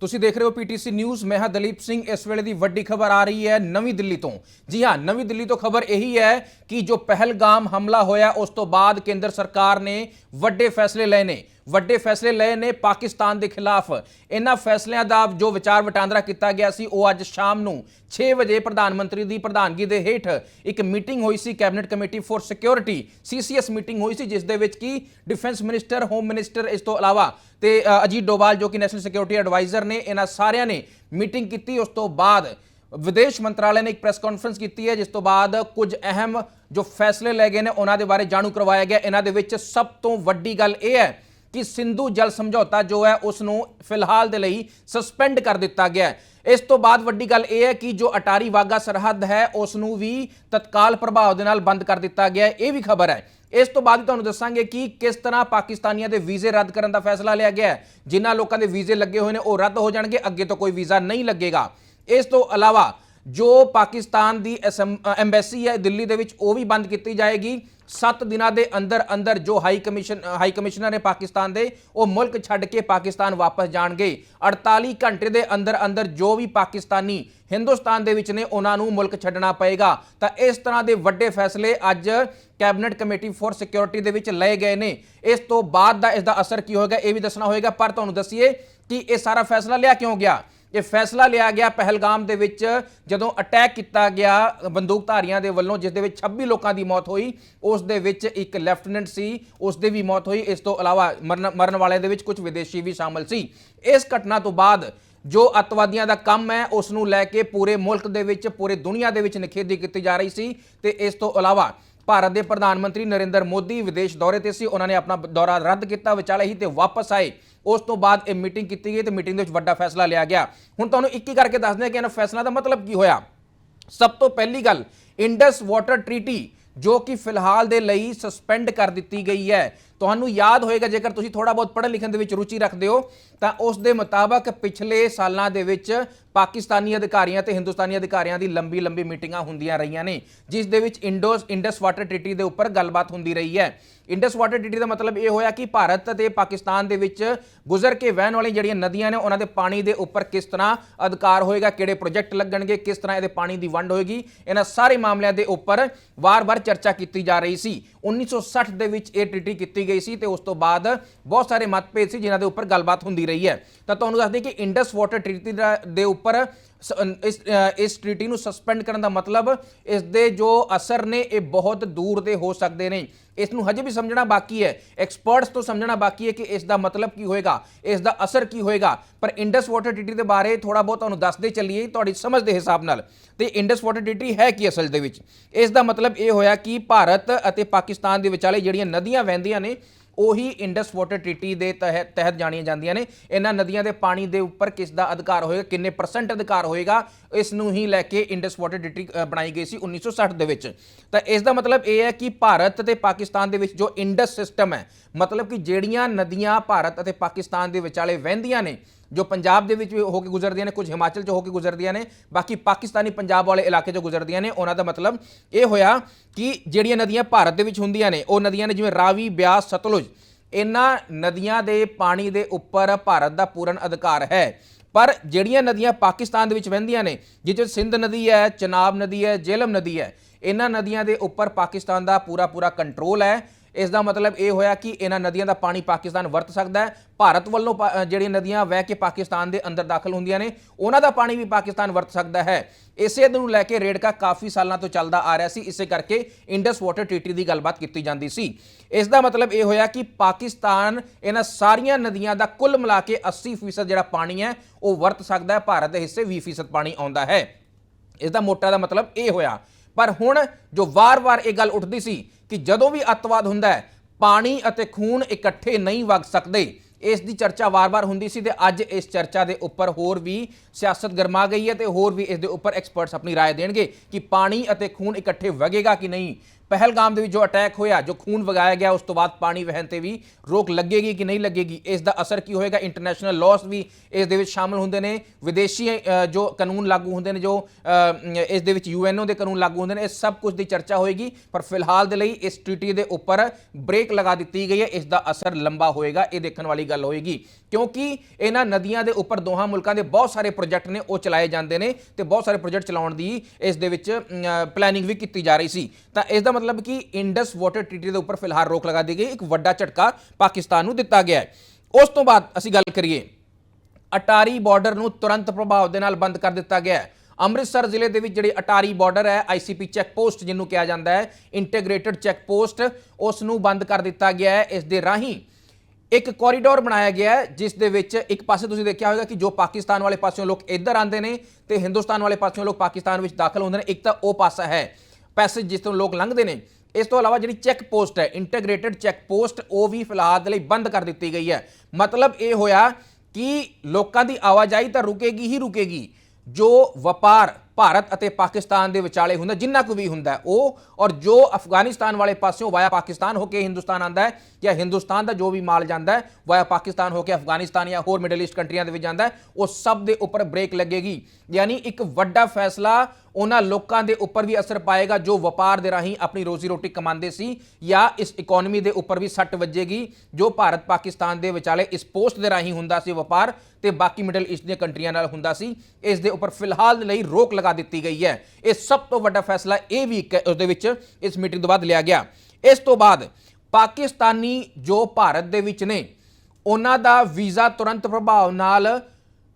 ਤੁਸੀਂ ਦੇਖ ਰਹੇ ਹੋ ਪੀਟੀਸੀ ਨਿਊਜ਼, ਮੈਂ ਹਾਂ ਦਲੀਪ ਸਿੰਘ। ਇਸ ਵੇਲੇ ਦੀ ਵੱਡੀ ਖਬਰ ਆ ਰਹੀ ਹੈ ਨਵੀਂ ਦਿੱਲੀ ਤੋਂ। ਜੀ ਹਾਂ, ਨਵੀਂ ਦਿੱਲੀ ਤੋਂ ਖਬਰ ਇਹੀ ਹੈ ਕਿ ਜੋ ਪਹਿਲਗਾਮ ਹਮਲਾ ਹੋਇਆ, ਉਸ ਤੋਂ ਬਾਅਦ ਕੇਂਦਰ ਸਰਕਾਰ ਨੇ ਵੱਡੇ ਫੈਸਲੇ ਲਏ ਨੇ। ਵੱਡੇ ਫੈਸਲੇ ਲਏ ਨੇ ਪਾਕਿਸਤਾਨ ਦੇ ਖਿਲਾਫ। ਇਹਨਾਂ ਫੈਸਲਿਆਂ ਦਾ ਜੋ ਵਿਚਾਰ ਵਟਾਂਦਰਾ ਕੀਤਾ ਗਿਆ ਸੀ, ਉਹ ਅੱਜ ਸ਼ਾਮ ਨੂੰ 6 ਵਜੇ ਪ੍ਰਧਾਨ ਮੰਤਰੀ ਦੀ ਪ੍ਰਧਾਨਗੀ ਦੇ ਹੇਠ ਇੱਕ ਮੀਟਿੰਗ ਹੋਈ ਸੀ, cabinet committee for security, CCS meeting ਹੋਈ ਸੀ, ਜਿਸ ਦੇ ਵਿੱਚ ਕੀ ਡਿਫੈਂਸ ਮਿਨਿਸਟਰ, ਹੋਮ ਮਿਨਿਸਟਰ ਇਸ ਤੋਂ ਇਲਾਵਾ ਤੇ ਅਜੀਤ ਡੋਵਾਲ ਜੋ ਕਿ ਨੈਸ਼ਨਲ ਸਿਕਿਉਰਿਟੀ ਐਡਵਾਈਜ਼ਰ ਨੇ, ਇਹਨਾਂ ਸਾਰਿਆਂ ਨੇ ਮੀਟਿੰਗ ਕੀਤੀ। ਉਸ ਤੋਂ ਬਾਅਦ ਵਿਦੇਸ਼ ਮੰਤਰਾਲੇ ਨੇ ਇੱਕ ਪ੍ਰੈਸ ਕਾਨਫਰੰਸ ਕੀਤੀ ਹੈ, ਜਿਸ ਤੋਂ ਬਾਅਦ ਕੁਝ ਅਹਿਮ ਜੋ ਫੈਸਲੇ ਲਏ ਗਏ ਨੇ, ਉਹਨਾਂ ਦੇ ਬਾਰੇ ਜਾਣੂ ਕਰਵਾਇਆ ਗਿਆ। ਇਹਨਾਂ ਦੇ ਵਿੱਚ ਸਭ ਤੋਂ ਵੱਡੀ ਗੱਲ ਇਹ ਹੈ ਕਿ ਸਿੰਧੂ ਜਲ ਸਮਝੌਤਾ ਜੋ ਹੈ ਉਸ ਨੂੰ ਫਿਲਹਾਲ ਦੇ ਲਈ ਸਸਪੈਂਡ ਕਰ ਦਿੱਤਾ ਗਿਆ ਹੈ। ਇਸ ਤੋਂ ਬਾਅਦ ਵੱਡੀ ਗੱਲ ਇਹ ਹੈ ਕਿ ਜੋ ਅਟਾਰੀ ਵਾਗਾ ਸਰਹੱਦ ਹੈ ਉਸ ਨੂੰ ਵੀ ਤਤਕਾਲ ਪ੍ਰਭਾਵ ਦੇ ਨਾਲ ਬੰਦ ਕਰ ਦਿੱਤਾ ਗਿਆ ਇਹ ਵੀ ਖਬਰ ਹੈ। ਇਸ ਤੋਂ ਬਾਅਦ ਤੁਹਾਨੂੰ ਦੱਸਾਂਗੇ ਕਿ ਕਿਸ ਤਰ੍ਹਾਂ ਪਾਕਿਸਤਾਨੀਆਂ ਦੇ ਵੀਜ਼ੇ ਰੱਦ ਕਰਨ ਦਾ ਫੈਸਲਾ ਲਿਆ ਗਿਆ ਹੈ। ਜਿਨ੍ਹਾਂ ਲੋਕਾਂ ਦੇ ਵੀਜ਼ੇ ਲੱਗੇ ਹੋਏ ਨੇ, ਉਹ ਰੱਦ ਹੋ ਜਾਣਗੇ, ਅੱਗੇ ਤੋਂ ਕੋਈ ਵੀਜ਼ਾ ਨਹੀਂ ਲੱਗੇਗਾ। ਇਸ ਤੋਂ ਇਲਾਵਾ ਜੋ ਪਾਕਿਸਤਾਨ ਦੀ ਐਮਬੈਸੀ ਹੈ ਦਿੱਲੀ ਦੇ ਵਿੱਚ, ਉਹ ਵੀ ਬੰਦ ਕੀਤੀ ਜਾਏਗੀ। 7 ਦਿਨਾਂ ਦੇ ਅੰਦਰ ਅੰਦਰ ਜੋ ਹਾਈ ਕਮਿਸ਼ਨ ਹਾਈ ਕਮਿਸ਼ਨਰ ਨੇ ਪਾਕਿਸਤਾਨ ਦੇ, ਉਹ ਮੁਲਕ ਛੱਡ ਕੇ ਪਾਕਿਸਤਾਨ ਵਾਪਸ ਜਾਣਗੇ। 48 ਘੰਟੇ ਦੇ ਅੰਦਰ ਅੰਦਰ ਜੋ ਵੀ ਪਾਕਿਸਤਾਨੀ ਹਿੰਦੁਸਤਾਨ ਦੇ ਵਿੱਚ ਨੇ, ਉਹਨਾਂ ਨੂੰ ਮੁਲਕ ਛੱਡਣਾ ਪਏਗਾ। ਤਾਂ ਇਸ ਤਰ੍ਹਾਂ ਦੇ ਵੱਡੇ ਫੈਸਲੇ ਅੱਜ ਕੈਬਨਿਟ ਕਮੇਟੀ ਫॉर ਸਿਕਿਉਰਿਟੀ ਦੇ ਵਿੱਚ ਲਏ ਗਏ ਨੇ। ਇਸ ਤੋਂ ਬਾਅਦ ਦਾ ਇਸ ਦਾ ਅਸਰ ਕੀ ਹੋਏਗਾ, ਇਹ ਵੀ ਦੱਸਣਾ ਹੋਏਗਾ। ਪਰ ਤੁਹਾਨੂੰ ਦੱਸੀਏ ਕਿ ਇਹ ਸਾਰਾ ਫੈਸਲਾ ਲਿਆ ਕਿਉਂ ਗਿਆ? ਇਹ ਫੈਸਲਾ ਲਿਆ ਗਿਆ ਪਹਿਲਗਾਮ ਦੇ ਵਿੱਚ ਜਦੋਂ ਅਟੈਕ ਕੀਤਾ ਗਿਆ ਬੰਦੂਕਧਾਰੀਆਂ ਦੇ ਵੱਲੋਂ, ਜਿਸ ਦੇ ਵਿੱਚ 26 ਲੋਕਾਂ ਦੀ ਮੌਤ ਹੋਈ, ਉਸ ਦੇ ਵਿੱਚ ਇੱਕ ਲੈਫਟੀਨੈਂਟ ਸੀ, ਉਸ ਦੀ ਵੀ ਮੌਤ ਹੋਈ। ਇਸ ਤੋਂ ਇਲਾਵਾ ਮਰਨ ਮਰਨ ਵਾਲਿਆਂ ਦੇ ਵਿੱਚ ਕੁਝ ਵਿਦੇਸ਼ੀ ਵੀ ਸ਼ਾਮਲ ਸੀ। ਇਸ ਘਟਨਾ ਤੋਂ ਬਾਅਦ ਜੋ ਅੱਤਵਾਦੀਆਂ ਦਾ ਕੰਮ ਹੈ, ਉਸ ਨੂੰ ਲੈ ਕੇ ਪੂਰੇ ਮੁਲਕ ਦੇ ਵਿੱਚ, ਪੂਰੇ ਦੁਨੀਆ ਦੇ ਵਿੱਚ ਨਿਖੇਧੀ ਕੀਤੀ ਜਾ ਰਹੀ ਸੀ ਤੇ ਇਸ ਤੋਂ ਇਲਾਵਾ ਭਾਰਤ ਦੇ ਪ੍ਰਧਾਨ ਮੰਤਰੀ ਨਰਿੰਦਰ ਮੋਦੀ ਵਿਦੇਸ਼ ਦੌਰੇ ਤੇ ਸੀ। ਉਹਨਾਂ ਨੇ ਆਪਣਾ ਦੌਰਾ ਰੱਦ ਕੀਤਾ। ਵਿਚਾਲੇ ਹੀ ਤੇ ਵਾਪਸ ਆਏ। ਉਸ ਤੋਂ ਬਾਅਦ ਇਹ ਮੀਟਿੰਗ ਕੀਤੀ ਗਈ ਤੇ ਮੀਟਿੰਗ ਦੇ ਵਿੱਚ ਵੱਡਾ ਫੈਸਲਾ ਲਿਆ ਗਿਆ। ਹੁਣ ਤੁਹਾਨੂੰ ਇੱਕ ਹੀ ਕਰਕੇ ਦੱਸਦੇ ਹਾਂ ਕਿ ਇਹਨਾਂ ਫੈਸਲਾ ਦਾ ਮਤਲਬ ਕੀ ਹੋਇਆ। ਸਭ ਤੋਂ ਪਹਿਲੀ ਗੱਲ, ਇੰਡਸ ਵਾਟਰ ਟ੍ਰੀਟੀ ਜੋ ਕਿ ਫਿਲਹਾਲ ਦੇ ਲਈ ਸਸਪੈਂਡ ਕਰ ਦਿੱਤੀ ਗਈ ਹੈ। ਤੁਹਾਨੂੰ ਯਾਦ ਹੋਏਗਾ, ਜੇਕਰ ਤੁਸੀਂ ਥੋੜਾ ਬਹੁਤ ਪੜ੍ਹਨ ਲਿਖਣ ਦੇ ਵਿੱਚ ਰੁਚੀ ਰੱਖਦੇ ਹੋ, ਤਾਂ ਉਸ ਦੇ ਮੁਤਾਬਕ ਪਿਛਲੇ ਸਾਲਾਂ ਦੇ ਵਿੱਚ ਪਾਕਿਸਤਾਨੀ ਅਧਿਕਾਰੀਆਂ ਤੇ ਹਿੰਦੁਸਤਾਨੀ ਅਧਿਕਾਰੀਆਂ ਦੀ ਲੰਬੀ ਲੰਬੀ ਮੀਟਿੰਗਾਂ ਹੁੰਦੀਆਂ ਰਹੀਆਂ ਨੇ, ਜਿਸ ਦੇ ਵਿੱਚ ਇੰਡੋਸ, ਇੰਡਸ ਵਾਟਰ ਟ੍ਰੀਟੀ ਦੇ ਉੱਪਰ ਗੱਲਬਾਤ ਹੁੰਦੀ ਰਹੀ ਹੈ। ਇੰਡਸ ਵਾਟਰ ਟ੍ਰੀਟੀ ਦਾ ਮਤਲਬ ਇਹ ਹੋਇਆ ਕਿ ਭਾਰਤ ਤੇ ਪਾਕਿਸਤਾਨ ਦੇ ਵਿੱਚ ਗੁਜ਼ਰ ਕੇ ਵਹਿਣ ਵਾਲੀਆਂ ਜਿਹੜੀਆਂ ਨਦੀਆਂ ਨੇ, ਉਹਨਾਂ ਦੇ ਪਾਣੀ ਦੇ ਉੱਪਰ ਕਿਸ ਤਰ੍ਹਾਂ ਅਧਿਕਾਰ ਹੋਏਗਾ, ਕਿਹੜੇ ਪ੍ਰੋਜੈਕਟ ਲੱਗਣਗੇ, ਕਿਸ ਤਰ੍ਹਾਂ ਇਹਦੇ ਪਾਣੀ ਦੀ ਵੰਡ ਹੋਏਗੀ, ਇਹਨਾਂ ਸਾਰੇ ਮਾਮਲਿਆਂ ਦੇ ਉੱਪਰ ਵਾਰ-ਵਾਰ ਚਰਚਾ ਕੀਤੀ ਜਾ ਰਹੀ ਸੀ। 1960 ਦੇ ਵਿੱਚ ਇਹ ਟ੍ਰੀਟੀ ਕੀਤੀ ਗਈ ਸੀ ਤੇ ਉਸ ਤੋਂ ਬਾਅਦ ਬਹੁਤ ਸਾਰੇ ਮਤਭੇਦ ਸੀ ਜਿਨ੍ਹਾਂ ਦੇ ਉੱਪਰ ਗੱਲਬਾਤ ਹੁੰਦੀ ਰਹੀ ਹੈ। ਤਾਂ ਤੁਹਾਨੂੰ ਦੱਸਦੇ ਕਿ ਇੰਡਸ ਵਾਟਰ ਟ੍ਰੀਟੀ ਦੇ ਉੱਪਰ ਇਸ ਇਸ ਟ੍ਰੀਟੀ ਨੂੰ ਸਸਪੈਂਡ ਕਰਨ ਦਾ ਮਤਲਬ ਇਸ ਦੇ ਜੋ ਅਸਰ ਨੇ ਇਹ ਬਹੁਤ ਦੂਰ ਦੇ ਹੋ ਸਕਦੇ ਨੇ। ਇਸ ਨੂੰ ਹਜੇ ਵੀ ਸਮਝਣਾ ਬਾਕੀ ਹੈ। ਐਕਸਪਰਟਸ ਤੋਂ ਸਮਝਣਾ ਬਾਕੀ ਹੈ ਕਿ ਇਸ ਦਾ ਮਤਲਬ ਕੀ ਹੋਏਗਾ, ਇਸ ਦਾ ਅਸਰ ਕੀ ਹੋਏਗਾ। ਪਰ ਇੰਡਸ ਵਾਟਰ ਟ੍ਰੀਟੀ ਦੇ ਬਾਰੇ ਥੋੜਾ ਬਹੁਤ ਤੁਹਾਨੂੰ ਦੱਸਦੇ ਚੱਲੀਏ, ਤੁਹਾਡੀ ਸਮਝ ਦੇ ਹਿਸਾਬ ਨਾਲ। ਤੇ ਇੰਡਸ ਵਾਟਰ ਟ੍ਰੀਟੀ ਹੈ ਕੀ ਅਸਲ ਦੇ ਵਿੱਚ? ਇਸ ਦਾ ਮਤਲਬ ਇਹ ਹੋਇਆ ਕਿ ਭਾਰਤ ਅਤੇ ਪਾਕਿਸਤਾਨ ਦੇ ਵਿਚਾਲੇ ਜਿਹੜੀਆਂ ਨਦੀਆਂ ਵਹਿੰਦੀਆਂ ਨੇ ਉਹੀ ਇੰਡਸ ਵਾਟਰ ਟ੍ਰੀਟੀ ਦੇ ਤਹਿਤ ਤਹਿਤ ਜਾਣੀਆਂ ਜਾਂਦੀਆਂ ਨੇ। ਇਹਨਾਂ ਨਦੀਆਂ ਦੇ ਪਾਣੀ ਦੇ ਉੱਪਰ ਕਿਸ ਦਾ ਅਧਿਕਾਰ ਹੋਏਗਾ ਕਿੰਨੇ ਪਰਸੈਂਟ ਅਧਿਕਾਰ ਹੋਏਗਾ ਇਸ ਨੂੰ ਹੀ ਲੈ ਕੇ ਇੰਡਸ ਵਾਟਰ ਟ੍ਰੀਟੀ ਅ, ਬਣਾਈ ਗਈ ਸੀ 1960 ਦੇ ਵਿੱਚ। ਤਾਂ ਇਸ ਦਾ ਮਤਲਬ ਇਹ ਹੈ ਕਿ ਭਾਰਤ ਤੇ ਪਾਕਿਸਤਾਨ ਦੇ ਵਿੱਚ ਜੋ ਇੰਡਸ ਸਿਸਟਮ ਹੈ ਮਤਲਬ ਕਿ ਜਿਹੜੀਆਂ ਨਦੀਆਂ ਭਾਰਤ ਅਤੇ ਪਾਕਿਸਤਾਨ ਦੇ ਵਿਚਾਲੇ ਵਹਿੰਦੀਆਂ ਨੇ ਜੋ ਪੰਜਾਬ ਦੇ ਵਿੱਚ ਵੀ ਹੋ ਕੇ ਗੁਜ਼ਰਦੀਆਂ ਨੇ, ਕੁਝ ਹਿਮਾਚਲ 'ਚ ਹੋ ਕੇ ਗੁਜ਼ਰਦੀਆਂ ਨੇ, ਬਾਕੀ ਪਾਕਿਸਤਾਨੀ ਪੰਜਾਬ ਵਾਲੇ ਇਲਾਕੇ 'ਚ ਗੁਜ਼ਰਦੀਆਂ ਨੇ, ਉਹਨਾਂ ਦਾ ਮਤਲਬ ਇਹ ਹੋਇਆ ਕਿ ਜਿਹੜੀਆਂ ਨਦੀਆਂ ਭਾਰਤ ਦੇ ਵਿੱਚ ਹੁੰਦੀਆਂ ਨੇ, ਉਹ ਨਦੀਆਂ ਨੇ ਜਿਵੇਂ ਰਾਵੀ, ਬਿਆਸ, ਸਤਲੁਜ, ਇਹਨਾਂ ਨਦੀਆਂ ਦੇ ਪਾਣੀ ਦੇ ਉੱਪਰ ਭਾਰਤ ਦਾ ਪੂਰਨ ਅਧਿਕਾਰ ਹੈ। ਪਰ ਜਿਹੜੀਆਂ ਨਦੀਆਂ ਪਾਕਿਸਤਾਨ ਦੇ ਵਿੱਚ ਵਹਿੰਦੀਆਂ ਨੇ ਜਿਹ 'ਚ ਸਿੰਧ ਨਦੀ ਹੈ, ਚਨਾਬ ਨਦੀ ਹੈ ਜੇਲਮ ਨਦੀ ਹੈ, ਇਹਨਾਂ ਨਦੀਆਂ ਦੇ ਉੱਪਰ ਪਾਕਿਸਤਾਨ ਦਾ ਪੂਰਾ ਪੂਰਾ ਕੰਟਰੋਲ ਹੈ। ਇਸ ਦਾ ਮਤਲਬ ਇਹ ਹੋਇਆ ਕਿ ਇਹਨਾਂ ਨਦੀਆਂ ਦਾ ਪਾਣੀ ਪਾਕਿਸਤਾਨ ਵਰਤ ਸਕਦਾ ਹੈ। ਭਾਰਤ ਵੱਲੋਂ ਪਾ- ਜਿਹੜੀਆਂ ਨਦੀਆਂ ਵਹਿ ਕੇ ਪਾਕਿਸਤਾਨ ਦੇ ਅੰਦਰ ਦਾਖਲ ਹੁੰਦੀਆਂ ਨੇ, ਉਹਨਾਂ ਦਾ ਪਾਣੀ ਵੀ ਪਾਕਿਸਤਾਨ ਵਰਤ ਸਕਦਾ ਹੈ। ਇਸੇ ਨੂੰ ਲੈ ਕੇ ਰੇੜਕਾ ਕਾਫੀ ਸਾਲਾਂ ਤੋਂ ਚੱਲਦਾ ਆ ਰਿਹਾ ਸੀ। ਇਸੇ ਕਰਕੇ ਇੰਡਸ ਵਾਟਰ ਟ੍ਰੀਟੀ ਦੀ ਗੱਲਬਾਤ ਕੀਤੀ ਜਾਂਦੀ ਸੀ। ਇਸ ਦਾ ਮਤਲਬ ਇਹ ਹੋਇਆ ਕਿ ਪਾਕਿਸਤਾਨ ਇਹਨਾਂ ਸਾਰੀਆਂ ਨਦੀਆਂ ਦਾ ਕੁੱਲ ਮਿਲਾ ਕੇ 80% ਜਿਹੜਾ ਪਾਣੀ ਹੈ, ਉਹ ਵਰਤ ਸਕਦਾ ਹੈ। ਭਾਰਤ ਦੇ ਹਿੱਸੇ 20% ਪਾਣੀ ਆਉਂਦਾ ਹੈ। ਇਸ ਦਾ ਮੋਟਾ ਦਾ ਮਤਲਬ ਇਹ ਹੋਇਆ। ਪਰ ਹੁਣ ਜੋ ਵਾਰ-ਵਾਰ ਇਹ ਗੱਲ ਉੱਠਦੀ ਸੀ ਕਿ ਜਦੋਂ ਵੀ ਅੱਤਵਾਦ ਹੁੰਦਾ ਹੈ ਪਾਣੀ ਅਤੇ ਖੂਨ ਇਕੱਠੇ ਨਹੀਂ ਵਗ ਸਕਦੇ ਇਸ ਦੀ ਚਰਚਾ ਵਾਰ-ਵਾਰ ਹੁੰਦੀ ਸੀ ਤੇ ਅੱਜ ਇਸ ਚਰਚਾ ਦੇ ਉੱਪਰ ਹੋਰ ਵੀ ਸਿਆਸਤ ਗਰਮਾ ਗਈ ਹੈ ਤੇ ਹੋਰ ਵੀ ਇਸ ਦੇ ਉੱਪਰ ਐਕਸਪਰਟਸ ਆਪਣੀ رائے ਦੇਣਗੇ ਕਿ ਪਾਣੀ ਅਤੇ ਖੂਨ ਇਕੱਠੇ ਵਗੇਗਾ ਕਿ ਨਹੀਂ ਪਹਿਲਗਾਮ ਦੇ ਵਿੱਚ ਜੋ ਅਟੈਕ ਹੋਇਆ, ਜੋ ਖੂਨ ਵਗਾਇਆ ਗਿਆ, ਉਸ ਤੋਂ ਬਾਅਦ ਪਾਣੀ ਵਹਿਣ ਤੇ ਵੀ ਰੋਕ ਲੱਗੇਗੀ ਕਿ ਨਹੀਂ ਲੱਗੇਗੀ? ਇਸ ਦਾ ਅਸਰ ਕੀ ਹੋਏਗਾ? ਇੰਟਰਨੈਸ਼ਨਲ ਲਾਅਸ ਵੀ ਇਸ ਦੇ ਵਿੱਚ ਸ਼ਾਮਲ ਹੁੰਦੇ ਨੇ। ਵਿਦੇਸ਼ੀ ਜੋ ਕਾਨੂੰਨ ਲਾਗੂ ਹੁੰਦੇ ਨੇ, ਜੋ ਇਸ ਦੇ ਵਿੱਚ ਯੂਐਨਓ ਦੇ ਕਾਨੂੰਨ ਲਾਗੂ ਹੁੰਦੇ ਨੇ, ਇਹ ਸਭ ਕੁਝ ਦੀ ਚਰਚਾ ਹੋਏਗੀ। ਪਰ ਫਿਲਹਾਲ ਦੇ ਲਈ ਇਸ ਟ੍ਰੀਟੀ ਦੇ ਉੱਪਰ ਬ੍ਰੇਕ ਲਗਾ ਦਿੱਤੀ ਗਈ ਹੈ। ਇਸ ਦਾ ਅਸਰ ਲੰਬਾ ਹੋਏਗਾ। ਇਹ ਦੇਖਣ ਵਾਲੀ ਗੱਲ ਹੋਏਗੀ। ਕਿਉਂਕਿ ਇਹਨਾਂ ਨਦੀਆਂ ਦੇ ਉੱਪਰ ਦੋਹਾਂ ਮੁਲਕਾਂ ਦੇ ਬਹੁਤ ਸਾਰੇ ਪ੍ਰੋਜੈਕਟ ਨੇ, ਉਹ ਚਲਾਏ ਜਾਂਦੇ ਨੇ ਤੇ ਬਹੁਤ ਸਾਰੇ ਪ੍ਰੋਜੈਕਟ ਚਲਾਉਣ ਦੀ ਇਸ ਦੇ ਵਿੱਚ ਪਲੈਨਿੰਗ ਵੀ ਕੀਤੀ ਜਾ ਰਹੀ ਸੀ। ਤਾਂ ਇਸ ਦਾ ਮਤਲਬ ਕਿ ਇੰਡਸ ਵਾਟਰ ਟ੍ਰੀਟੀ ਦੇ ਉੱਪਰ ਫਿਲਹਾਲ ਰੋਕ ਲਗਾ ਦੀ ਗਈ। ਇੱਕ ਵੱਡਾ ਝਟਕਾ ਪਾਕਿਸਤਾਨ ਨੂੰ ਦਿੱਤਾ ਗਿਆ ਹੈ। ਉਸ ਤੋਂ ਬਾਅਦ ਅਸੀਂ ਗੱਲ ਕਰੀਏ, ਅਟਾਰੀ ਬਾਰਡਰ ਨੂੰ ਤੁਰੰਤ ਪ੍ਰਭਾਵ ਦੇ ਨਾਲ ਬੰਦ ਕਰ ਦਿੱਤਾ ਗਿਆ ਹੈ। ਅੰਮ੍ਰਿਤਸਰ ਜ਼ਿਲ੍ਹੇ ਦੇ ਵਿੱਚ ਜਿਹੜੀ ਅਟਾਰੀ ਬਾਰਡਰ ਹੈ ਆਈਸੀਪੀ ਚੈੱਕ ਪੋਸਟ ਜਿਹਨੂੰ ਕਿਹਾ ਜਾਂਦਾ ਹੈ ਇੰਟੀਗ੍ਰੇਟਡ ਚੈੱਕ ਪੋਸਟ ਉਸ ਨੂੰ ਬੰਦ ਕਰ ਦਿੱਤਾ ਗਿਆ ਹੈ। ਇਸ ਦੇ ਰਾਹੀਂ ਇੱਕ ਕੋਰੀਡੋਰ ਬਣਾਇਆ ਗਿਆ ਹੈ, ਜਿਸ ਦੇ ਵਿੱਚ ਇੱਕ ਪਾਸੇ ਤੁਸੀਂ ਦੇਖਿਆ ਹੋਵੇਗਾ ਕਿ ਜੋ ਪਾਕਿਸਤਾਨ ਵਾਲੇ ਪਾਸਿਓਂ ਲੋਕ ਇੱਧਰ ਆਉਂਦੇ ਨੇ ਤੇ ਹਿੰਦੁਸਤਾਨ ਵਾਲੇ ਪਾਸਿਓਂ ਲੋਕ ਪਾਕਿਸਤਾਨ ਵਿੱਚ ਦਾਖਲ ਹੁੰਦੇ ਨੇ। ਇੱਕ ਤਾਂ ਉਹ ਪਾਸਾ ਹੈ ਪੈਸੇਜ ਜਿਸ ਤੋਂ ਲੋਕ ਲੰਘਦੇ ਨੇ, ਇਸ ਤੋਂ ਇਲਾਵਾ ਜਿਹੜੀ ਚੈੱਕ ਪੋਸਟ ਹੈ ਇੰਟੀਗ੍ਰੇਟਡ ਚੈੱਕ ਪੋਸਟ, ਉਹ ਵੀ ਫਿਲਹਾਲ ਦੇ ਲਈ ਬੰਦ ਕਰ ਦਿੱਤੀ ਗਈ ਹੈ। ਮਤਲਬ ਇਹ ਹੋਇਆ ਕਿ ਲੋਕਾਂ ਦੀ ਆਵਾਜਾਈ ਤਾਂ ਰੁਕੇਗੀ ਹੀ ਰੁਕੇਗੀ, ਜੋ ਵਪਾਰ ਭਾਰਤ ਅਤੇ ਪਾਕਿਸਤਾਨ ਦੇ ਵਿਚਾਲੇ ਹੁੰਦਾ, ਜਿੰਨਾ ਕੁ ਵੀ ਹੁੰਦਾ ਉਹ, ਔਰ ਜੋ ਅਫਗਾਨਿਸਤਾਨ ਵਾਲੇ ਪਾਸਿਓਂ ਵਾਇਆ ਪਾਕਿਸਤਾਨ ਹੋ ਕੇ ਹਿੰਦੁਸਤਾਨ ਆਂਦਾ ਹੈ, ਜਾਂ ਹਿੰਦੁਸਤਾਨ ਦਾ ਜੋ ਵੀ ਮਾਲ ਜਾਂਦਾ ਹੈ, ਵਾਇਆ ਪਾਕਿਸਤਾਨ ਹੋ ਕੇ ਅਫਗਾਨਿਸਤਾਨ ਜਾਂ ਹੋਰ ਮਿਡਲ ਈਸਟ ਕੰਟਰੀਆਂ ਦੇ ਵਿੱਚ ਜਾਂਦਾ ਉਹ ਸਭ ਦੇ ਉੱਪਰ ਬ੍ਰੇਕ ਲੱਗੇਗੀ। ਯਾਨੀ ਇੱਕ ਵੱਡਾ ਫੈਸਲਾ ਉਹਨਾਂ ਲੋਕਾਂ ਦੇ ਉੱਪਰ ਵੀ ਅਸਰ ਪਾਏਗਾ ਜੋ ਵਪਾਰ ਦੇ ਰਾਹੀਂ ਆਪਣੀ ਰੋਜ਼ੀ ਰੋਟੀ ਕਮਾਉਂਦੇ ਸੀ, ਜਾਂ ਇਸ ਇਕਨੋਮੀ ਦੇ ਉੱਪਰ ਵੀ ਸੱਟ ਵੱਜੇਗੀ, ਜੋ ਭਾਰਤ ਪਾਕਿਸਤਾਨ ਦੇ ਵਿਚਾਲੇ ਇਸ ਪੋਸਟ ਦੇ ਰਾਹੀਂ ਹੁੰਦਾ ਸੀ ਵਪਾਰ ਤੇ ਬਾਕੀ ਮਿਡਲ ਈਸਟ ਦੀਆਂ ਕੰਟਰੀਆਂ ਨਾਲ ਹੁੰਦਾ ਸੀ। ਇਸ ਦੇ ਉੱਪਰ ਫਿਲਹਾਲ ਲਈ ਰੋਕ ਲਗਾ ਦਿੱਤੀ ਗਈ ਹੈ। ਇਹ ਸਭ ਤੋਂ ਵੱਡਾ ਫੈਸਲਾ ਇਹ ਵੀ ਇੱਕ ਉਸ ਦੇ ਵਿੱਚ ਇਸ ਮੀਟਿੰਗ ਤੋਂ ਬਾਅਦ ਲਿਆ ਗਿਆ। ਇਸ ਤੋਂ ਬਾਅਦ ਪਾਕਿਸਤਾਨੀ ਜੋ ਭਾਰਤ ਦੇ ਵਿੱਚ ਨੇ, ਉਹਨਾਂ ਦਾ ਵੀਜ਼ਾ ਤੁਰੰਤ ਪ੍ਰਭਾਵ ਨਾਲ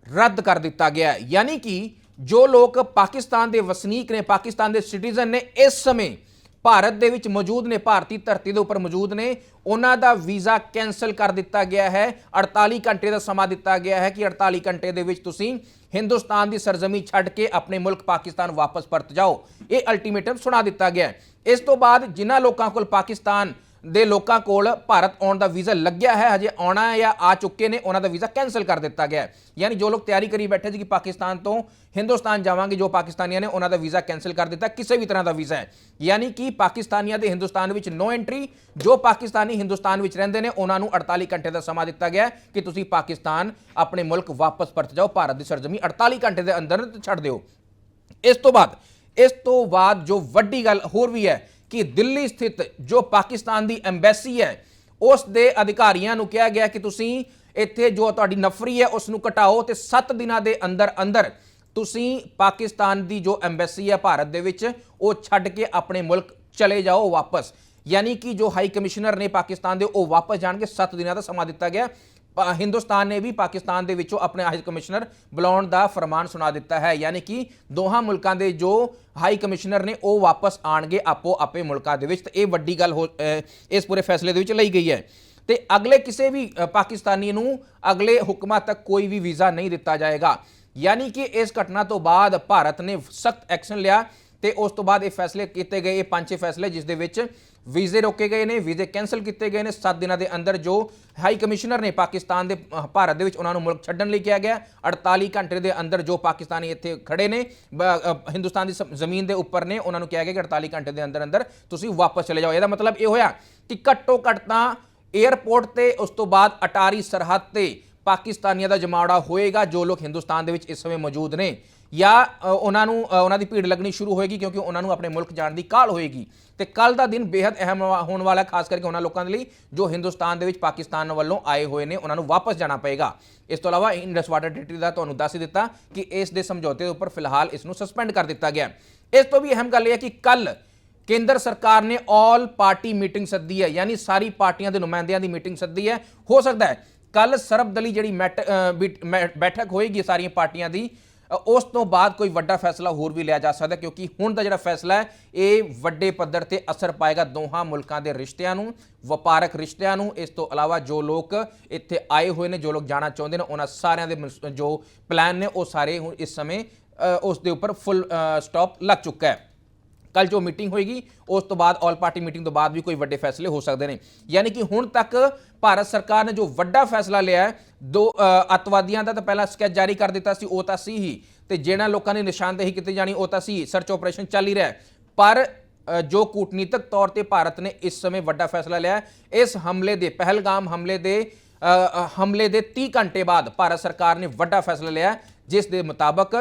ਰੱਦ ਕਰ ਦਿੱਤਾ ਗਿਆ ਯਾਨੀ ਕਿ ਜੋ ਲੋਕ ਪਾਕਿਸਤਾਨ ਦੇ ਵਸਨੀਕ ਨੇ, ਪਾਕਿਸਤਾਨ ਦੇ ਸਿਟੀਜ਼ਨ ਨੇ, ਇਸ ਸਮੇਂ ਭਾਰਤ ਦੇ ਵਿੱਚ ਮੌਜੂਦ ਨੇ, ਭਾਰਤੀ ਧਰਤੀ ਦੇ ਉੱਪਰ ਮੌਜੂਦ ਨੇ। ਉਹਨਾਂ ਦਾ ਵੀਜ਼ਾ ਕੈਨਸਲ ਕਰ ਦਿੱਤਾ ਗਿਆ ਹੈ। 48 ਘੰਟੇ ਦਾ ਸਮਾਂ ਦਿੱਤਾ ਗਿਆ ਹੈ ਕਿ 48 ਘੰਟੇ ਦੇ ਵਿੱਚ ਤੁਸੀਂ ਹਿੰਦੁਸਤਾਨ ਦੀ ਸਰਜ਼ਮੀ ਛੱਡ ਕੇ ਆਪਣੇ ਮੁਲਕ ਪਾਕਿਸਤਾਨ ਵਾਪਸ ਪਰਤ ਜਾਓ। ਇਹ ਅਲਟੀਮੇਟਮ ਸੁਣਾ ਦਿੱਤਾ ਗਿਆ ਇਸ ਤੋਂ ਬਾਅਦ ਜਿਨ੍ਹਾਂ ਲੋਕਾਂ ਕੋਲ ਪਾਕਿਸਤਾਨ ਦੇ ਲੋਕਾਂ ਕੋਲ ਭਾਰਤ ਆਉਣ ਦਾ ਵੀਜ਼ਾ ਲੱਗਿਆ ਹੈ, ਹਜੇ ਆਉਣਾ ਹੈ ਜਾਂ ਆ ਚੁੱਕੇ ਨੇ, ਉਹਨਾਂ ਦਾ ਵੀਜ਼ਾ ਕੈਨਸਲ ਕਰ ਦਿੱਤਾ ਗਿਆ ਹੈ। ਯਾਨੀ ਜੋ ਲੋਕ ਤਿਆਰੀ ਕਰੀ ਬੈਠੇ ਸੀ ਕਿ ਪਾਕਿਸਤਾਨ ਤੋਂ ਹਿੰਦੁਸਤਾਨ ਜਾਵਾਂਗੇ, ਜੋ ਪਾਕਿਸਤਾਨੀਆਂ ਨੇ ਉਹਨਾਂ ਦਾ ਵੀਜ਼ਾ ਕੈਨਸਲ ਕਰ ਦਿੱਤਾ, ਕਿਸੇ ਵੀ ਤਰ੍ਹਾਂ ਦਾ ਵੀਜ਼ਾ ਹੈ। ਯਾਨੀ ਕਿ ਪਾਕਿਸਤਾਨੀਆਂ ਦੇ ਹਿੰਦੁਸਤਾਨ ਵਿੱਚ ਨੋ ਐਂਟਰੀ ਜੋ ਪਾਕਿਸਤਾਨੀ ਹਿੰਦੁਸਤਾਨ ਵਿੱਚ ਰਹਿੰਦੇ ਨੇ, ਉਹਨਾਂ ਨੂੰ 48 ਘੰਟੇ ਦਾ ਸਮਾਂ ਦਿੱਤਾ ਗਿਆ ਕਿ ਤੁਸੀਂ ਪਾਕਿਸਤਾਨ ਆਪਣੇ ਮੁਲਕ ਵਾਪਸ ਪਰਤ ਜਾਓ, ਭਾਰਤ ਦੀ ਸਰਜ਼ਮੀ 48 ਘੰਟੇ ਦੇ ਅੰਦਰ ਛੱਡ ਦਿਓ। ਇਸ ਤੋਂ ਬਾਅਦ, ਇਸ ਤੋਂ ਬਾਅਦ ਜੋ ਵੱਡੀ ਗੱਲ ਹੋਰ ਵੀ ਹੈ ਕਿ ਦਿੱਲੀ ਸਥਿਤ ਜੋ ਪਾਕਿਸਤਾਨ ਦੀ ਐਮਬੈਸੀ ਹੈ, ਉਸ ਦੇ ਅਧਿਕਾਰੀਆਂ ਨੂੰ ਕਿਹਾ ਗਿਆ ਕਿ ਤੁਸੀਂ ਇੱਥੇ ਜੋ ਤੁਹਾਡੀ ਨਫਰੀ ਹੈ ਉਸ ਨੂੰ ਘਟਾਓ ਤੇ 7 ਦਿਨਾਂ ਦੇ ਅੰਦਰ ਅੰਦਰ ਤੁਸੀਂ ਪਾਕਿਸਤਾਨ ਦੀ ਜੋ ਐਮਬੈਸੀ ਹੈ ਭਾਰਤ ਦੇ ਵਿੱਚ, ਉਹ ਛੱਡ ਕੇ ਆਪਣੇ ਮੁਲਕ ਚਲੇ ਜਾਓ ਵਾਪਸ। ਯਾਨੀ ਕਿ ਜੋ ਹਾਈ ਕਮਿਸ਼ਨਰ ਨੇ ਪਾਕਿਸਤਾਨ ਦੇ, ਉਹ ਵਾਪਸ ਜਾਣਗੇ 7 ਦਿਨਾਂ ਦਾ ਸਮਾਂ ਦਿੱਤਾ ਗਿਆ। ਹਿੰਦੁਸਤਾਨ ਨੇ ਵੀ ਪਾਕਿਸਤਾਨ ਦੇ ਵਿੱਚੋਂ ਆਪਣੇ ਹਾਈ ਕਮਿਸ਼ਨਰ ਬੁਲਾਉਣ ਦਾ ਫਰਮਾਨ ਸੁਣਾ ਦਿੱਤਾ ਹੈ। ਯਾਨੀ ਕਿ ਦੋਹਾਂ ਮੁਲਕਾਂ ਦੇ ਜੋ ਹਾਈ ਕਮਿਸ਼ਨਰ ਨੇ ਉਹ ਵਾਪਸ ਆਣਗੇ ਆਪੋ ਆਪੇ ਮੁਲਕਾਂ ਦੇ ਵਿੱਚ। ਤੇ ਇਹ ਵੱਡੀ ਗੱਲ ਹੋ- ਇਸ ਪੂਰੇ ਫੈਸਲੇ ਦੇ ਵਿੱਚ ਲਈ ਗਈ ਹੈ। ਤੇ ਅਗਲੇ ਕਿਸੇ ਵੀ ਪਾਕਿਸਤਾਨੀ ਨੂੰ ਅਗਲੇ ਹੁਕਮਾਂ ਤੱਕ ਕੋਈ ਵੀ ਵੀਜ਼ਾ ਨਹੀਂ ਦਿੱਤਾ ਜਾਏਗਾ। ਯਾਨੀ ਕਿ ਇਸ ਘਟਨਾ ਤੋਂ ਬਾਅਦ ਭਾਰਤ ਨੇ ਸਖਤ ਐਕਸ਼ਨ ਲਿਆ ਤੇ ਉਸ ਤੋਂ ਬਾਅਦ ਇਹ ਫੈਸਲੇ ਕੀਤੇ ਗਏ, ਇਹ ਪੰਜ ਛੇ ਫੈਸਲੇ ਜਿਸ ਦੇ ਵਿੱਚ ਵੀਜ਼ੇ ਰੋਕੇ ਗਏ ਨੇ, ਵੀਜ਼ੇ ਕੈਨਸਲ ਕੀਤੇ ਗਏ ਨੇ। 7 ਦਿਨਾਂ ਦੇ ਅੰਦਰ ਜੋ ਹਾਈ ਕਮਿਸ਼ਨਰ ਨੇ ਪਾਕਿਸਤਾਨ ਦੇ ਭਾਰਤ ਦੇ ਵਿੱਚ ਉਹਨਾਂ ਨੂੰ ਮੁਲਕ ਛੱਡਣ ਲਈ ਕਿਹਾ ਗਿਆ 48 ਘੰਟੇ ਦੇ ਅੰਦਰ ਜੋ ਪਾਕਿਸਤਾਨੀ ਇੱਥੇ ਖੜੇ ਨੇ ਹਿੰਦੁਸਤਾਨ ਦੀ ਸ- ਜ਼ਮੀਨ ਦੇ ਉੱਪਰ ਨੇ, ਉਹਨਾਂ ਨੂੰ ਕਿਹਾ ਗਿਆ ਕਿ 48 ਘੰਟੇ ਦੇ ਅੰਦਰ ਅੰਦਰ ਤੁਸੀਂ ਵਾਪਸ ਚਲੇ ਜਾਓ। ਇਹਦਾ ਮਤਲਬ ਇਹ ਹੋਇਆ ਕਿ ਘੱਟੋ ਘੱਟ ਤਾਂ 에ਅਰਪੋਰਟ ਤੇ ਉਸ ਤੋਂ ਬਾਅਦ ਅਟਾਰੀ ਸਰਹੱਦ ਤੇ ਪਾਕਿਸਤਾਨੀਆਂ ਦਾ ਜਮਾਵੜਾ ਹੋਏਗਾ, ਜੋ ਲੋਕ ਹਿੰਦੁਸਤਾਨ ਦੇ ਵਿੱਚ ਇਸ ਸਮੇਂ ਮੌਜੂਦ ਨੇ। ਜਾਂ ਉਹਨਾਂ ਨੂੰ ਉਹਨਾਂ ਦੀ ਭੀੜ ਲੱਗਣੀ ਸ਼ੁਰੂ ਹੋਏਗੀ ਕਿਉਂਕਿ ਉਹਨਾਂ ਨੂੰ ਆਪਣੇ ਮੁਲਕ ਜਾਣ ਦੀ ਕਾਲ ਹੋਏਗੀ। ਤੇ ਕੱਲ ਦਾ ਦਿਨ ਬੇहद ਅਹਿਮ ਹੋਣ ਵਾਲਾ ਹੈ, ਖਾਸ ਕਰਕੇ ਉਹਨਾਂ ਲੋਕਾਂ ਦੇ ਲਈ ਜੋ ਹਿੰਦੁਸਤਾਨ ਦੇ ਵਿੱਚ ਪਾਕਿਸਤਾਨ ਵੱਲੋਂ ਆਏ ਹੋਏ ਨੇ ਉਹਨਾਂ ਨੂੰ ਵਾਪਸ ਜਾਣਾ ਪਏਗਾ। ਇਸ ਤੋਂ ਇਲਾਵਾ ਇੰਡਸ ਵਾਟਰ ਟ੍ਰੀਟੀ ਦਾ ਤੁਹਾਨੂੰ ਦੱਸ ਦਿੱਤਾ ਕਿ ਇਸ ਦੇ ਸਮਝੌਤੇ ਦੇ ਉੱਪਰ ਫਿਲਹਾਲ ਇਸ ਨੂੰ ਸਸਪੈਂਡ ਕਰ ਦਿੱਤਾ ਗਿਆ ਇਸ ਤੋਂ ਵੀ ਅਹਿਮ ਗੱਲ ਇਹ ਹੈ ਕਿ ਕੱਲ ਕੇਂਦਰ ਸਰਕਾਰ ਨੇ ਆਲ ਪਾਰਟੀ ਮੀਟਿੰਗ ਸੱਦੀ ਹੈ ਯਾਨੀ ਸਾਰੀ ਪਾਰਟੀਆਂ ਦੇ ਨੁਮਾਇੰਦਿਆਂ ਦੀ ਮੀਟਿੰਗ ਸੱਦੀ ਹੈ। ਹੋ ਸਕਦਾ ਹੈ ਕੱਲ ਸਰਬਦਲੀ ਜਿਹੜੀ ਮੈਟ- ਬੀਟ- ਮੈ- ਬੈਠਕ ਹੋਏਗੀ ਸਾਰੀਆਂ ਪਾਰਟੀਆਂ ਦੀ ਉਸ ਤੋਂ ਬਾਅਦ ਕੋਈ ਵੱਡਾ ਫੈਸਲਾ ਹੋਰ ਵੀ ਲਿਆ ਜਾ ਸਕਦਾ ਕਿਉਂਕਿ ਹੁਣ ਦਾ ਜਿਹੜਾ ਫੈਸਲਾ ਹੈ, ਇਹ ਵੱਡੇ ਪੱਧਰ ਤੇ ਅਸਰ ਪਾਏਗਾ ਦੋਹਾਂ ਮੁਲਕਾਂ ਦੇ ਰਿਸ਼ਤਿਆਂ ਨੂੰ, ਵਪਾਰਕ ਰਿਸ਼ਤਿਆਂ ਨੂੰ। ਇਸ ਤੋਂ ਇਲਾਵਾ ਜੋ ਲੋਕ ਇੱਥੇ ਆਏ ਹੋਏ ਨੇ, ਜੋ ਲੋਕ ਜਾਣਾ ਚਾਹੁੰਦੇ ਨੇ, ਉਹਨਾਂ ਸਾਰਿਆਂ ਦੇ ਜੋ ਪਲਾਨ ਨੇ, ਉਹ ਸਾਰੇ ਹੁਣ ਇਸ ਸਮੇਂ ਉਸ ਦੇ ਉੱਪਰ ਫੁੱਲ ਸਟਾਪ ਲੱਗ ਚੁੱਕਾ ਹੈ। ਕੱਲ ਜੋ ਮੀਟਿੰਗ ਹੋਏਗੀ ਉਸ ਤੋਂ ਬਾਅਦ ਆਲ ਪਾਰਟੀ ਮੀਟਿੰਗ ਤੋਂ ਬਾਅਦ ਵੀ ਕੋਈ ਵੱਡੇ ਫੈਸਲੇ ਹੋ ਸਕਦੇ ਨੇ। ਯਾਨੀ ਕਿ ਹੁਣ ਤੱਕ ਭਾਰਤ ਸਰਕਾਰ ਨੇ ਜੋ ਵੱਡਾ ਫੈਸਲਾ ਲਿਆ ਹੈ ਦੋ ਅ, ਅੱਤਵਾਦੀਆਂ ਦਾ ਤਾਂ ਪਹਿਲਾਂ ਸਕੈਚ ਜਾਰੀ ਕਰ ਦਿੱਤਾ ਸੀ ਉਹ ਤਾਂ ਸੀ ਹੀ। ਤੇ ਜਿਹਨਾਂ ਲੋਕਾਂ ਨੇ ਨਿਸ਼ਾਨਦੇਹੀ ਕੀਤੀ ਜਾਣੀ ਉਹ ਤਾਂ ਸੀ ਸਰਚ ਆਪਰੇਸ਼ਨ ਚੱਲ ਹੀ ਰਿਹਾ ਪਰ ਜੋ ਕੂਟਨੀਤਿਕ ਤੌਰ ਤੇ ਭਾਰਤ ਨੇ ਇਸ ਸਮੇਂ ਵੱਡਾ ਫੈਸਲਾ ਲਿਆ ਇਸ ਹਮਲੇ ਦੇ ਪਹਿਲਗਾਮ ਹਮਲੇ ਦੇ ਹਮਲੇ ਦੇ 30 ਘੰਟੇ ਬਾਅਦ ਭਾਰਤ ਸਰਕਾਰ ਨੇ ਵੱਡਾ ਫੈਸਲਾ ਲਿਆ ਜਿਸ ਦੇ ਮੁਤਾਬਕ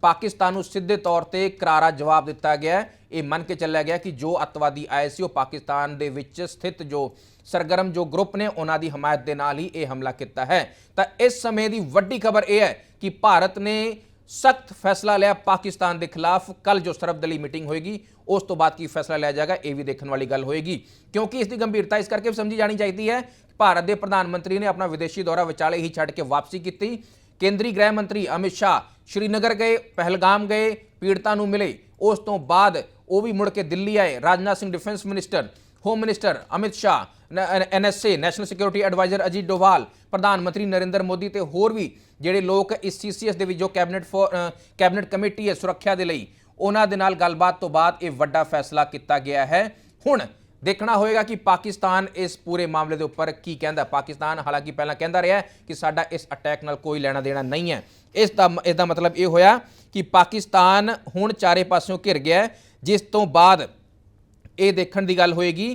ਪਾਕਿਸਤਾਨ ਨੂੰ ਸਿੱਧੇ ਤੌਰ ਤੇ ਕਰਾਰਾ ਜਵਾਬ ਦਿੱਤਾ ਗਿਆ ਇਹ ਮੰਨ ਕੇ ਚੱਲਿਆ ਗਿਆ ਕਿ ਜੋ ਅੱਤਵਾਦੀ ਆਏ ਸੀ, ਉਹ ਪਾਕਿਸਤਾਨ ਦੇ ਵਿੱਚ ਸਥਿਤ ਜੋ ਸਰਗਰਮ ਜੋ ਗਰੁੱਪ ਨੇ, ਉਹਨਾਂ ਦੀ ਹਮਾਇਤ ਦੇ ਨਾਲ ਹੀ ਇਹ ਹਮਲਾ ਕੀਤਾ ਹੈ। ਤਾਂ ਇਸ ਸਮੇਂ ਦੀ ਵੱਡੀ ਖਬਰ ਇਹ ਹੈ ਕਿ ਭਾਰਤ ਨੇ ਸਖਤ ਫੈਸਲਾ ਲਿਆ ਪਾਕਿਸਤਾਨ ਦੇ ਖਿਲਾਫ। ਕੱਲ ਜੋ ਸਰਬਦਲੀ ਮੀਟਿੰਗ ਹੋਏਗੀ, ਉਸ ਤੋਂ ਬਾਅਦ ਕੀ ਫੈਸਲਾ ਲਿਆ ਜਾਏਗਾ, ਇਹ ਵੀ ਦੇਖਣ ਵਾਲੀ ਗੱਲ ਹੋਏਗੀ। ਕਿਉਂਕਿ ਇਸ ਦੀ ਗੰਭੀਰਤਾ ਇਸ ਕਰਕੇ ਵੀ ਸਮਝੀ ਜਾਣੀ ਚਾਹੀਦੀ ਹੈ। ਭਾਰਤ ਦੇ ਪ੍ਰਧਾਨ ਮੰਤਰੀ ਨੇ ਆਪਣਾ ਵਿਦੇਸ਼ੀ ਦੌਰਾ ਵਿਚਾਲੇ ਹੀ ਛੱਡ ਕੇ ਵਾਪਸੀ ਕੀਤੀ। ਕੇਂਦਰੀ ਗ੍ਰਹਿ ਮੰਤਰੀ ਅਮਿਤ ਸ਼ਾਹ ਸ਼੍ਰੀਨਗਰ ਗਏ, ਪਹਿਲਗਾਮ ਗਏ, ਪੀੜਤਾਂ ਨੂੰ ਮਿਲੇ। ਉਸ ਤੋਂ ਬਾਅਦ ਉਹ ਵੀ ਮੁੜ ਕੇ ਦਿੱਲੀ ਆਏ। Rajnath Singh defence minister, home minister Amit Shah NSA national security adviser Ajit Doval, ਪ੍ਰਧਾਨ ਮੰਤਰੀ ਨਰਿੰਦਰ ਮੋਦੀ ਤੇ ਹੋਰ ਵੀ ਜਿਹੜੇ ਲੋਕ ਇਸ ਸੀਸੀਐਸ ਦੇ ਵਿੱਚ ਜੋ ਕੈਬਨਿਟ ਫੋਰ ਕੈਬਨਿਟ ਕਮੇਟੀ ਹੈ ਸੁਰੱਖਿਆ ਦੇ ਲਈ, ਉਹਨਾਂ ਦੇ ਨਾਲ ਗੱਲਬਾਤ ਤੋਂ ਬਾਅਦ ਇਹ ਵੱਡਾ ਫੈਸਲਾ ਕੀਤਾ ਗਿਆ ਹੈ। ਹੁਣ ਦੇਖਣਾ ਹੋਏਗਾ ਕਿ ਪਾਕਿਸਤਾਨ ਇਸ ਪੂਰੇ ਮਾਮਲੇ ਦੇ ਉੱਪਰ ਕੀ ਕਹਿੰਦਾ ਪਾਕਿਸਤਾਨ ਹਾਲਾਂਕਿ ਪਹਿਲਾਂ ਕਹਿੰਦਾ ਰਿਹਾ ਕਿ ਸਾਡਾ ਇਸ ਅਟੈਕ ਨਾਲ ਕੋਈ ਲੈਣਾ ਦੇਣਾ ਨਹੀਂ ਹੈ। ਇਸ ਦਾ ਇਸ ਦਾ ਮਤਲਬ ਇਹ ਹੋਇਆ ਕਿ ਪਾਕਿਸਤਾਨ ਹੁਣ ਚਾਰੇ ਪਾਸਿਓਂ ਘਿਰ ਗਿਆ ਜਿਸ ਤੋਂ ਬਾਅਦ ਇਹ ਦੇਖਣ ਦੀ ਗੱਲ ਹੋਏਗੀ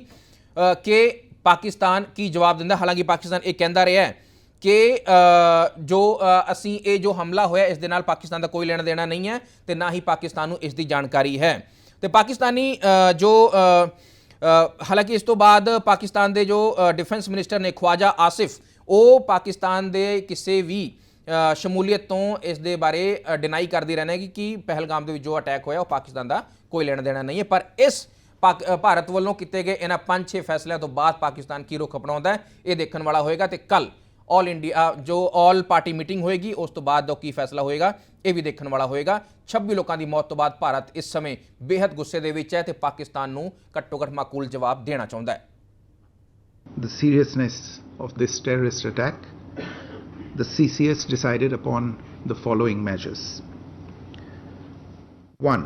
ਕਿ ਪਾਕਿਸਤਾਨ ਕੀ ਜਵਾਬ ਦਿੰਦਾ ਹਾਲਾਂਕਿ ਪਾਕਿਸਤਾਨ ਇਹ ਕਹਿੰਦਾ ਰਿਹਾ ਹੈ ਕਿ ਜੋ ਅਸੀਂ ਇਹ ਜੋ ਹਮਲਾ ਹੋਇਆ ਇਸ ਦੇ ਨਾਲ ਪਾਕਿਸਤਾਨ ਦਾ ਕੋਈ ਲੈਣਾ ਦੇਣਾ ਨਹੀਂ ਹੈ ਤੇ ਨਾ ਹੀ ਪਾਕਿਸਤਾਨ ਨੂੰ ਇਸ ਦੀ ਜਾਣਕਾਰੀ ਹੈ। ਤੇ ਪਾਕਿਸਤਾਨੀ ਜੋ ਹਾਲਾਂਕਿ ਇਸ ਤੋਂ ਬਾਅਦ ਪਾਕਿਸਤਾਨ ਦੇ ਜੋ ਡਿਫੈਂਸ ਮਿਨਿਸਟਰ ਨੇ ਖਵਾਜਾ ਆਸਿਫ, ਉਹ ਪਾਕਿਸਤਾਨ ਦੇ ਕਿਸੇ ਵੀ ਸ਼ਮੂਲੀਅਤ ਤੋਂ ਇਸ ਦੇ ਬਾਰੇ ਡਿਨਾਈ ਕਰਦੀ ਰਹਿਣਾ ਕਿ ਕਿ ਪਹਿਲਗਾਮ ਦੇ ਵਿੱਚ ਜੋ ਅਟੈਕ ਹੋਇਆ, ਉਹ ਪਾਕਿਸਤਾਨ ਦਾ ਕੋਈ ਲੈਣਾ ਦੇਣਾ ਨਹੀਂ ਹੈ। ਪਰ ਇਸ ਪਾਕ- ਭਾਰਤ ਵੱਲੋਂ ਕੀਤੇ ਗਏ ਇਹਨਾਂ 5-6 ਫੈਸਲਿਆਂ ਤੋਂ ਬਾਅਦ ਪਾਕਿਸਤਾਨ ਕੀ ਰੁਖ ਅਪਣਾਉਂਦਾ ਹੈ, ਇਹ ਦੇਖਣ ਵਾਲਾ ਹੋਏਗਾ ਤੇ ਕੱਲ ਆਲ ਇੰਡੀਆ ਜੋ ਆਲ ਪਾਰਟੀ ਮੀਟਿੰਗ ਹੋਏਗੀ ਉਸ ਤੋਂ ਬਾਅਦ ਦਾ ਕੀ ਫੈਸਲਾ ਹੋਏਗਾ ਇਹ ਵੀ ਦੇਖਣ ਵਾਲਾ ਹੋਏਗਾ 26 ਲੋਕਾਂ ਦੀ ਮੌਤ ਤੋਂ ਬਾਅਦ ਭਾਰਤ ਇਸ ਸਮੇਂ ਬੇहद ਗੁੱਸੇ ਦੇ ਵਿੱਚ ਹੈ ਤੇ ਪਾਕਿਸਤਾਨ ਨੂੰ ਘੱਟੋ ਘੱਟ ਮਾਕੂਲ ਜਵਾਬ ਦੇਣਾ ਚਾਹੁੰਦਾ ਹੈ the seriousness of this terrorist attack, the CCS decided upon the following measures. One,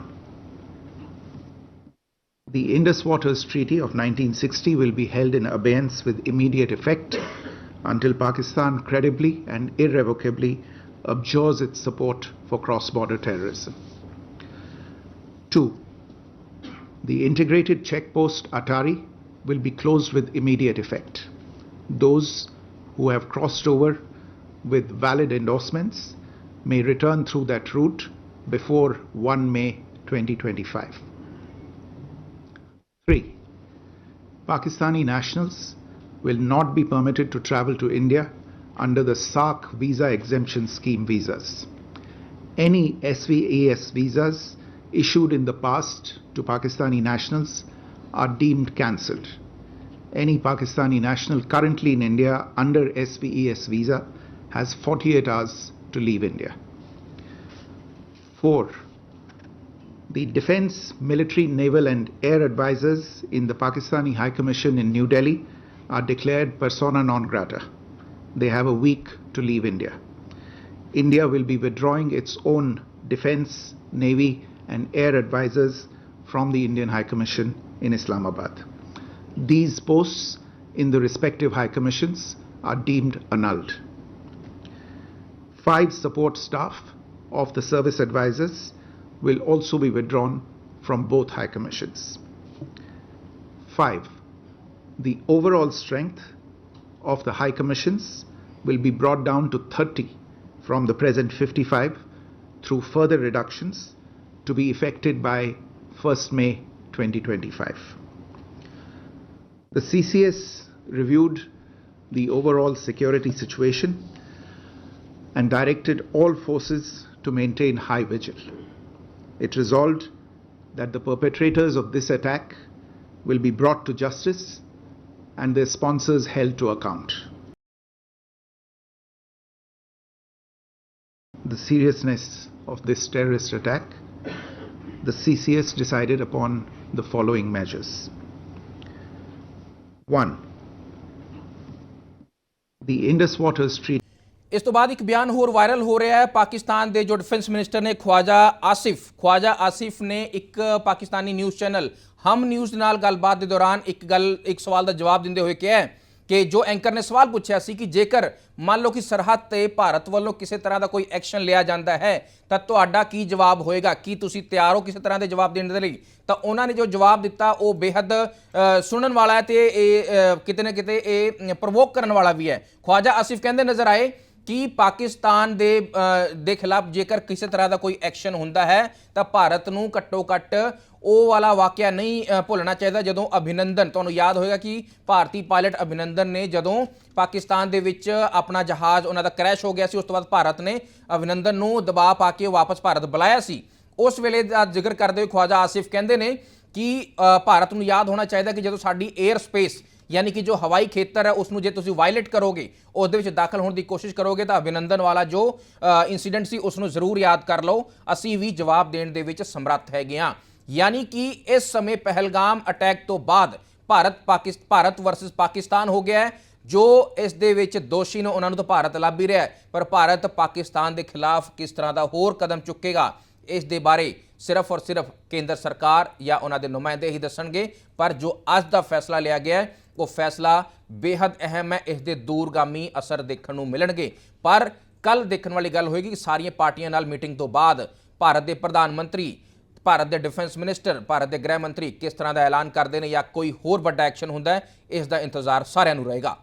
the Indus Waters Treaty of 1960 will be held in abeyance with immediate effect until Pakistan credibly and irrevocably abjures its support for cross border terrorism. Two, the integrated checkpost Atari will be closed with immediate effect. Those who have crossed over with valid endorsements may return through that route before 1 May 2025. 3. Pakistani nationals will not be permitted to travel to India under the SARC visa exemption scheme visas. Any SVAS visas issued in the past to Pakistani nationals are deemed cancelled. Any Pakistani national currently in India under SVES visa has 48 hours to leave India. 4. The defense, military, naval, and air advisors in the Pakistani High Commission in New Delhi are declared persona non grata. They have a week to leave India. India will be withdrawing its own defense, navy, and air advisors from the Indian High Commission in Islamabad. These posts in the respective High Commissions are deemed annulled. Five support staff of the service advisors will also be withdrawn from both High Commissions. 5. The overall strength of the High Commissions will be brought down to 30 from the present 55 through further reductions to be effected by 1st May 2025. The CCS reviewed the overall security situation and directed all forces to maintain high vigil. It resolved that the perpetrators of this attack will be brought to justice and their sponsors held to account. The seriousness of this terrorist attack, the CCS decided upon the following measures. 1. The Indus Waters Treaty. ਇਸ ਤੋਂ ਬਾਅਦ ਇੱਕ ਬਿਆਨ ਹੋਰ viral ਹੋ ਰਿਹਾ ਹੈ। ਪਾਕਿਸਤਾਨ ਦੇ ਜੋ ਡਿਫੈਂਸ ਮਿਨਿਸਟਰ ਨੇ ਖਵਾਜਾ ਆਸਿਫ ਖਵਾਜਾ ਆਸਿਫ ਨੇ ਇੱਕ Pakistani news channel, Hum News ਨਾਲ ਗੱਲਬਾਤ ਦੇ ਦੌਰਾਨ ਇੱਕ ਗੱਲ, ਇੱਕ ਸਵਾਲ ਦਾ ਜਵਾਬ ਦਿੰਦੇ ਹੋਏ ਕਿਹਾ ਹੈ ਕਿ ਜੋ ਐਂਕਰ ਨੇ ਸਵਾਲ ਪੁੱਛਿਆ ਸੀ ਕਿ ਜੇਕਰ ਮੰਨ ਲਓ ਕਿ ਸਰਹੱਦ ਤੇ ਭਾਰਤ ਵੱਲੋਂ ਕਿਸੇ ਤਰ੍ਹਾਂ ਦਾ ਕੋਈ ਐਕਸ਼ਨ ਲਿਆ ਜਾਂਦਾ ਹੈ, ਤਾਂ ਤੁਹਾਡਾ ਕੀ ਜਵਾਬ ਹੋਏਗਾ? ਕੀ ਤੁਸੀਂ ਤਿਆਰ ਹੋ ਕਿਸੇ ਤਰ੍ਹਾਂ ਦੇ ਜਵਾਬ ਦੇਣ ਦੇ ਲਈ? ਤਾਂ ਉਹਨਾਂ ਨੇ ਜੋ ਜਵਾਬ ਦਿੱਤਾ, ਉਹ ਬੇहद ਸੁਣਨ ਵਾਲਾ ਹੈ ਤੇ ਇਹ ਕਿਤੇ ਨਾ ਕਿਤੇ ਇਹ ਪ੍ਰਵੋਕ ਕਰਨ ਵਾਲਾ ਵੀ ਹੈ। ਖਵਾਜਾ ਆਸਿਫ ਕਹਿੰਦੇ ਨਜ਼ਰ ਆਏ ਕਿ ਪਾਕਿਸਤਾਨ ਦੇ ਦੇ ਖਿਲਾਫ ਜੇਕਰ ਕਿਸੇ ਤਰ੍ਹਾਂ ਦਾ ਕੋਈ ਐਕਸ਼ਨ ਹੁੰਦਾ ਹੈ, ਤਾਂ ਭਾਰਤ ਨੂੰ ਘੱਟੋ ਘੱਟ ਉਹ ਵਾਲਾ ਵਾਕਿਆ ਨਹੀਂ ਭੁੱਲਣਾ ਚਾਹੀਦਾ। ਜਦੋਂ ਅਭਿਨੰਦਨ, ਤੁਹਾਨੂੰ ਯਾਦ ਹੋਏਗਾ ਕਿ ਭਾਰਤੀ ਪਾਇਲਟ ਅਭਿਨੰਦਨ ਨੇ ਜਦੋਂ ਪਾਕਿਸਤਾਨ ਦੇ ਵਿੱਚ ਆਪਣਾ ਜਹਾਜ਼, ਉਹਨਾਂ ਦਾ ਕ੍ਰੈਸ਼ ਹੋ ਗਿਆ ਸੀ, ਉਸ ਤੋਂ ਬਾਅਦ ਭਾਰਤ ਨੇ ਅਭਿਨੰਦਨ ਨੂੰ ਦਬਾਅ ਪਾ ਕੇ ਵਾਪਸ ਭਾਰਤ ਬੁਲਾਇਆ ਸੀ। ਉਸ ਵੇਲੇ ਦਾ ਜ਼ਿਕਰ ਕਰਦੇ ਹੋਏ ਖਵਾਜਾ ਆਸਿਫ ਕਹਿੰਦੇ ਨੇ ਕਿ ਭਾਰਤ ਨੂੰ ਯਾਦ ਹੋਣਾ ਚਾਹੀਦਾ ਕਿ ਜਦੋਂ ਸਾਡੀ 에ਅਰ ਸਪੇਸ ਯਾਨੀ ਕਿ ਜੋ ਹਵਾਈ ਖੇਤਰ ਹੈ ਉਸ ਨੂੰ ਜੇ ਤੁਸੀਂ ਵਾਇਲੇਟ ਕਰੋਗੇ ਉਸ ਦੇ ਵਿੱਚ ਦਾਖਲ ਹੋਣ ਦੀ ਕੋਸ਼ਿਸ਼ ਕਰੋਗੇ, ਤਾਂ ਅਭਿਨੰਦਨ ਵਾਲਾ ਜੋ ਇਨਸੀਡੈਂਟ ਸੀ ਉਸ ਨੂੰ ਜ਼ਰੂਰ ਯਾਦ ਕਰ ਲਓ। ਅਸੀਂ ਵੀ ਜਵਾਬ ਦੇਣ ਦੇ ਵਿੱਚ ਸਮਰੱਥ ਹੈਗੇ ਹਾਂ। ਯਾਨੀ ਕਿ ਇਸ ਸਮੇਂ ਪਹਿਲਗਾਮ ਅਟੈਕ ਤੋਂ ਬਾਅਦ ਭਾਰਤ ਪਾਕਿਸਤਾਨ ਭਾਰਤ ਵਰਸਸ ਪਾਕਿਸਤਾਨ ਹੋ ਗਿਆ ਹੈ, ਜੋ ਇਸ ਦੇ ਵਿੱਚ ਦੋਸ਼ੀ ਨੇ ਉਹਨਾਂ ਨੂੰ ਤਾਂ ਭਾਰਤ ਲੱਭ ਹੀ ਰਿਹਾ ਪਰ ਭਾਰਤ ਪਾਕਿਸਤਾਨ ਦੇ ਖਿਲਾਫ ਕਿਸ ਤਰ੍ਹਾਂ ਦਾ ਹੋਰ ਕਦਮ ਚੁੱਕੇਗਾ ਇਸ ਦੇ ਬਾਰੇ ਸਿਰਫ ਔਰ ਸਿਰਫ ਕੇਂਦਰ ਸਰਕਾਰ ਜਾਂ ਉਹਨਾਂ ਦੇ ਨੁਮਾਇੰਦੇ ਹੀ ਦੱਸਣਗੇ। ਪਰ ਜੋ ਅੱਜ ਦਾ ਫੈਸਲਾ ਲਿਆ ਗਿਆ ਹੈ, ਉਹ ਫੈਸਲਾ ਬੇहद ਅਹਿਮ ਹੈ। ਇਸ ਦੇ ਦੂਰਗਾਮੀ ਅਸਰ ਦੇਖਣ ਨੂੰ ਮਿਲਣਗੇ। ਪਰ ਕੱਲ ਦੇਖਣ ਵਾਲੀ ਗੱਲ ਹੋਏਗੀ ਕਿ ਸਾਰੀਆਂ ਪਾਰਟੀਆਂ ਨਾਲ ਮੀਟਿੰਗ ਤੋਂ ਬਾਅਦ ਭਾਰਤ ਦੇ ਪ੍ਰਧਾਨ ਮੰਤਰੀ, ਭਾਰਤ ਦੇ ਡਿਫੈਂਸ ਮਿਨਿਸਟਰ, ਭਾਰਤ ਦੇ ਗ੍ਰਹਿ ਮੰਤਰੀ ਕਿਸ ਤਰ੍ਹਾਂ ਦਾ ਐਲਾਨ ਕਰਦੇ ਨੇ ਜਾਂ ਕੋਈ ਹੋਰ ਵੱਡਾ ਐਕਸ਼ਨ ਹੁੰਦਾ ਹੈ, ਇਸ ਦਾ ਇੰਤਜ਼ਾਰ ਸਾਰਿਆਂ ਨੂੰ ਰਹੇਗਾ।